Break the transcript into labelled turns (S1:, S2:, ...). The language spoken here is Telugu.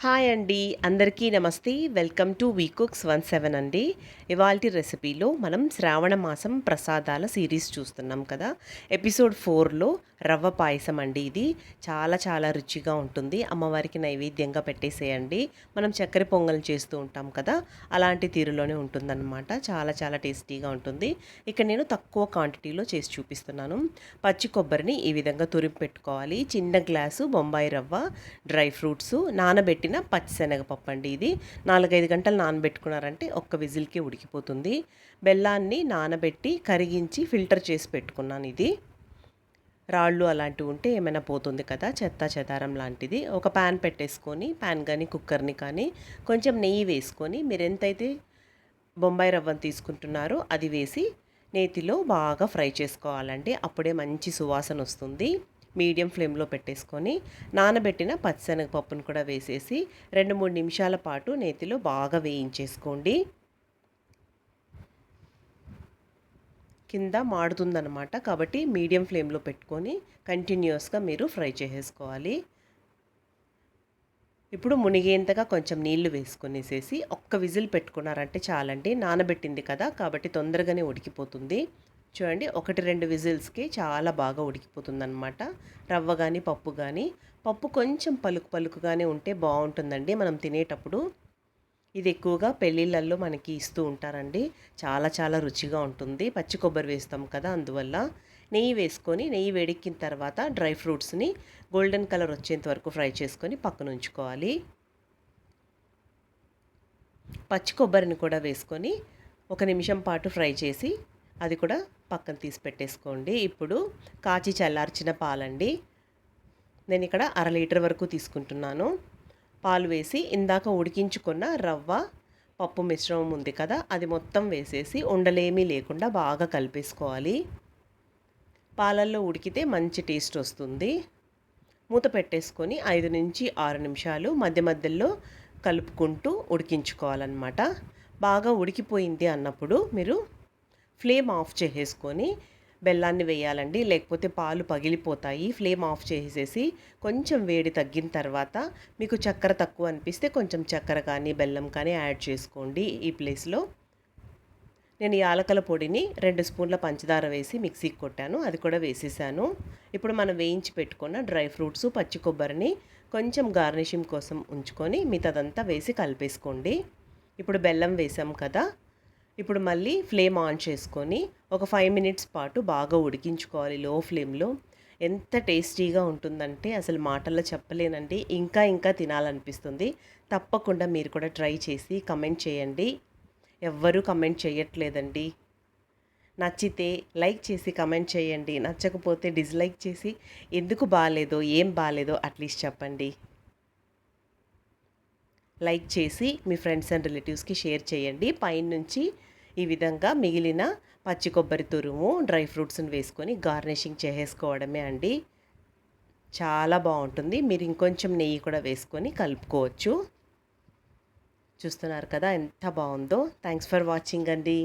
S1: హాయ్ అండి. అందరికీ నమస్తే. Welcome to V cooks one seven అండి. ఇవాల్టి రెసిపీలో మనం శ్రావణ మాసం ప్రసాదాల సిరీస్ చూస్తున్నాం కదా. ఎపిసోడ్ ఫోర్లో రవ్వ పాయసం అండి ఇది. చాలా చాలా రుచిగా ఉంటుంది. అమ్మవారికి నైవేద్యంగా పెట్టేసేయండి. మనం చక్కెర పొంగల్ చేస్తూ ఉంటాం కదా. అలాంటి తీరులోనే ఉంటుందన్నమాట. చాలా చాలా టేస్టీగా ఉంటుంది. ఇక్కడ నేను తక్కువ క్వాంటిటీలో చేసి చూపిస్తున్నాను. పచ్చి కొబ్బరిని ఈ విధంగా తురిమి పెట్టుకోవాలి. చిన్న గ్లాసు బొంబాయి రవ్వ డ్రై ఫ్రూట్స్ నానబెట్టి ఉడికిన పచ్చిశనగపప్పు అండి ఇది. నాలుగైదు గంటలు నానబెట్టుకున్నారంటే ఒక్క విజిల్కి ఉడికిపోతుంది. బెల్లాన్ని నానబెట్టి కరిగించి ఫిల్టర్ చేసి పెట్టుకున్నాను ఇది. రాళ్ళు అలాంటివి ఉంటే ఏమైనా పోతుంది కదా చెత్త చెదారం లాంటిది. ఒక ప్యాన్ పెట్టేసుకొని ప్యాన్ కానీ కుక్కర్ని కానీ కొంచెం నెయ్యి వేసుకొని మీరు ఎంతైతే బొంబాయి రవ్వను తీసుకుంటున్నారో అది వేసి నేతిలో బాగా ఫ్రై చేసుకోవాలండి. అప్పుడే మంచి సువాసన వస్తుంది. మీడియం ఫ్లేమ్లో పెట్టేసుకొని నానబెట్టిన పచ్చిశనగపప్పును కూడా వేసేసి రెండు మూడు నిమిషాల పాటు నేతిలో బాగా వేయించేసుకోండి. కింద మాడుతుందనమాట కాబట్టి మీడియం ఫ్లేమ్లో పెట్టుకొని కంటిన్యూస్గా మీరు ఫ్రై చేసేసుకోవాలి. ఇప్పుడు మునిగేంతగా కొంచెం నీళ్ళు వేసుకునేసేసి ఒక్క విజిల్ పెట్టుకున్నారంటే చాలండి. నానబెట్టింది కదా కాబట్టి తొందరగానే ఉడికిపోతుంది. చూడండి ఒకటి రెండు విజిల్స్కి చాలా బాగా ఉడికిపోతుందన్నమాట. రవ్వ కానీ పప్పు కానీ పప్పు కొంచెం పలుకు పలుకుగానే ఉంటే బాగుంటుందండి మనం తినేటప్పుడు ఇది ఎక్కువగా పెళ్ళిళ్ళల్లో మనకి ఇస్తూ ఉంటారండి. చాలా చాలా రుచిగా ఉంటుంది. పచ్చి కొబ్బరి వేస్తాం కదా అందువల్ల. నెయ్యి వేసుకొని నెయ్యి వేడెక్కిన తర్వాత డ్రై ఫ్రూట్స్ని గోల్డెన్ కలర్ వచ్చేంత వరకు ఫ్రై చేసుకొని పక్కన ఉంచుకోవాలి. పచ్చి కొబ్బరిని కూడా వేసుకొని ఒక నిమిషం పాటు ఫ్రై చేసి అది కూడా పక్కన తీసి పెట్టేసుకోండి. ఇప్పుడు కాచి చల్లార్చిన పాలండి. నేను ఇక్కడ అర లీటర్ వరకు తీసుకుంటున్నాను. పాలు వేసి ఇందాక ఉడికించుకున్న రవ్వ పప్పు మిశ్రమం ఉంది కదా అది మొత్తం వేసేసి ఉండలేమీ లేకుండా బాగా కలిపేసుకోవాలి. పాలల్లో ఉడికితే మంచి టేస్ట్ వస్తుంది. మూత పెట్టేసుకొని ఐదు నుంచి ఆరు నిమిషాలు మధ్య మధ్యలో కలుపుకుంటూ ఉడికించుకోవాలన్నమాట. బాగా ఉడికిపోయింది అన్నప్పుడు మీరు ఫ్లేమ్ ఆఫ్ చేసేసుకొని బెల్లాన్ని వేయాలండి. లేకపోతే పాలు పగిలిపోతాయి. ఫ్లేమ్ ఆఫ్ చేసేసి కొంచెం వేడి తగ్గిన తర్వాత మీకు చక్కెర తక్కువ అనిపిస్తే కొంచెం చక్కెర కానీ బెల్లం కానీ యాడ్ చేసుకోండి ఈ ప్లేస్లో. నేను యాలకల పొడిని రెండు స్పూన్ల పంచదార వేసి మిక్సీకి కొట్టాను. అది కూడా వేసేసాను. ఇప్పుడు మనం వేయించి పెట్టుకున్న డ్రై ఫ్రూట్స్ పచ్చి కొబ్బరిని కొంచెం గార్నిషింగ్ కోసం ఉంచుకొని మిగతాదంతా వేసి కలిపేసుకోండి. ఇప్పుడు బెల్లం వేసాం కదా ఇప్పుడు మళ్ళీ ఫ్లేమ్ ఆన్ చేసుకొని ఒక ఫైవ్ మినిట్స్ పాటు బాగా ఉడికించుకోవాలి లో ఫ్లేమ్లో. ఎంత టేస్టీగా ఉంటుందంటే అసలు మాటల్లో చెప్పలేనండి. ఇంకా ఇంకా తినాలనిపిస్తుంది. తప్పకుండా మీరు కూడా ట్రై చేసి కమెంట్ చేయండి. ఎవ్వరూ కమెంట్ చేయట్లేదండి. నచ్చితే లైక్ చేసి కమెంట్ చేయండి. నచ్చకపోతే డిస్లైక్ చేసి ఎందుకు బాగాలేదో ఏం బాగాలేదో అట్లీస్ట్ చెప్పండి. లైక్ చేసి మీ ఫ్రెండ్స్ అండ్ రిలేటివ్స్కి షేర్ చేయండి. పైనుంచి ఈ విధంగా మిగిలిన పచ్చి కొబ్బరి తురుము డ్రై ఫ్రూట్స్ని వేసుకొని గార్నిషింగ్ చేసేసుకోవడమే అండి. చాలా బాగుంటుంది. మీరు ఇంకొంచెం నెయ్యి కూడా వేసుకొని కలుపుకోవచ్చు. చూస్తున్నారు కదా ఎంత బాగుందో. థ్యాంక్స్ ఫర్ వాచింగ్ అండి.